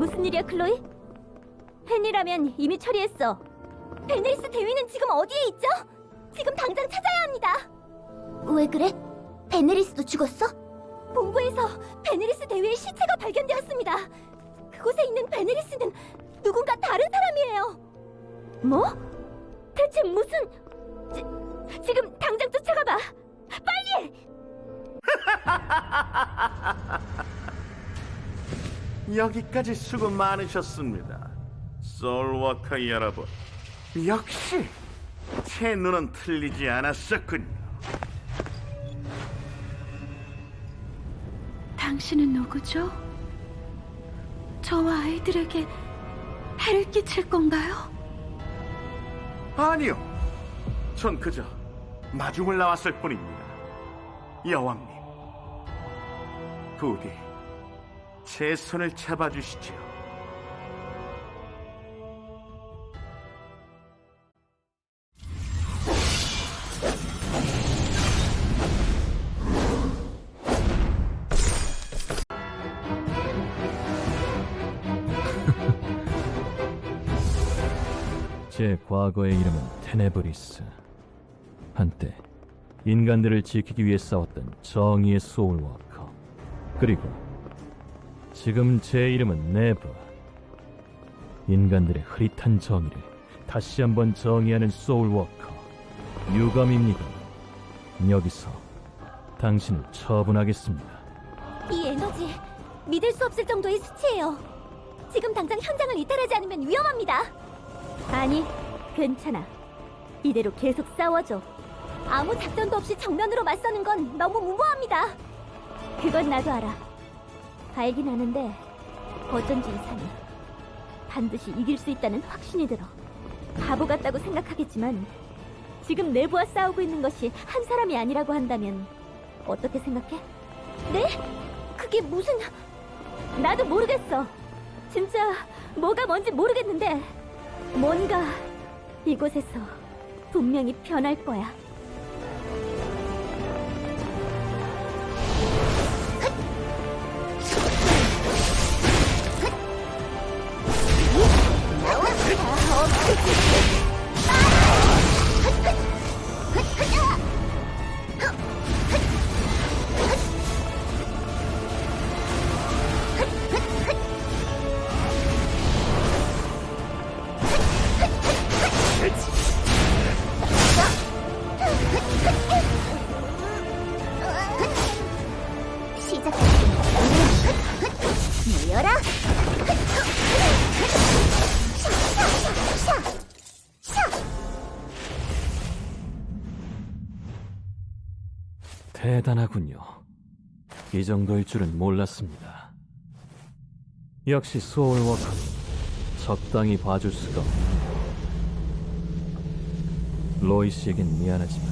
무슨 일이야, 클로이? 팬이라면 이미 처리했어. 베네리스 대위는 지금 어디에 있죠? 지금 당장 찾아야 합니다. 왜 그래? 베네리스도 죽었어? 본부에서 베네리스 대위의 시체가 발견되었습니다. 그곳에 있는 베네리스는 누군가 다른 사람이에요. 뭐? 대체 무슨... 지, 지금 당장 쫓아가봐. 빨리! 여기까지 수고 많으셨습니다. 솔워커 여러분. 역시 제 눈은 틀리지 않았었군요. 당신은 누구죠? 저와 아이들에게 해를 끼칠 건가요? 아니요. 전 그저 마중을 나왔을 뿐입니다. 여왕님. 부디 제 손을 잡아주시죠. 제 과거의 이름은 테네브리스. 한때 인간들을 지키기 위해 싸웠던 정의의 소울워커. 그리고 지금 제 이름은 네브. 인간들의 흐릿한 정의를 다시 한번 정의하는 소울워커. 유감입니다. 여기서 당신을 처분하겠습니다. 이 에너지 믿을 수 없을 정도의 수치예요. 지금 당장 현장을 이탈하지 않으면 위험합니다. 아니, 괜찮아. 이대로 계속 싸워줘. 아무 작전도 없이 정면으로 맞서는 건 너무 무모합니다. 그건 나도 알아. 알긴 아는데 어쩐지 이상해. 반드시 이길 수 있다는 확신이 들어. 바보 같다고 생각하겠지만 지금 내부와 싸우고 있는 것이 한 사람이 아니라고 한다면 어떻게 생각해? 네? 그게 무슨... 나도 모르겠어. 진짜 뭐가 뭔지 모르겠는데 뭔가 이곳에서 분명히 변할 거야. 대단하군요. 이 정도일 줄은 몰랐습니다. 역시 소울워커는 적당히 봐줄 수가 없네요. 로이 씨에겐 미안하지만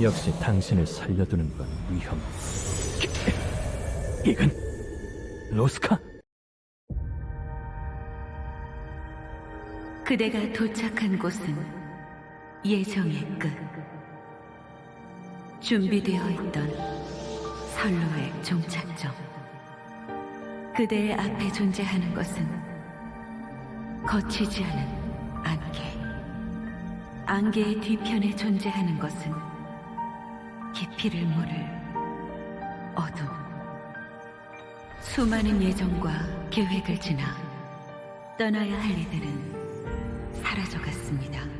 역시 당신을 살려두는 건 위험. 이건 로스카? 그대가 도착한 곳은 예정의 끝. 준비되어 있던 선로의 종착점. 그대의 앞에 존재하는 것은 거치지 않은 안개. 안개의 뒤편에 존재하는 것은 깊이를 모를 어둠. 수많은 예정과 계획을 지나 떠나야 할 이들은 사라져갔습니다.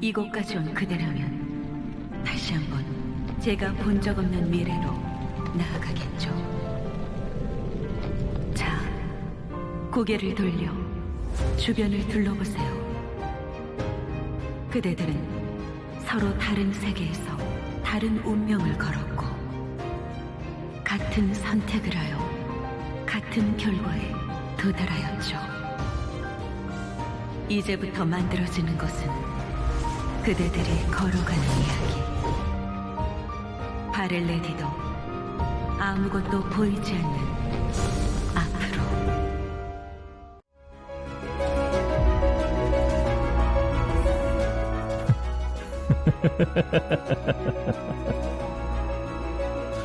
이곳까지 온 그대라면 다시 한번 제가 본 적 없는 미래로 나아가겠죠. 자, 고개를 돌려 주변을 둘러보세요. 그대들은 서로 다른 세계에서 다른 운명을 걸었고 같은 선택을 하여 같은 결과에 도달하였죠. 이제부터 만들어지는 것은 그대들이 걸어가는 이야기. 발을 내디도 아무것도 보이지 않는 앞으로.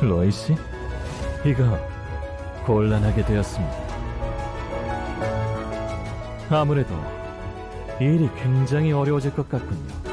로이 씨? 이거 곤란하게 되었습니다. 아무래도 일이 굉장히 어려워질 것 같군요.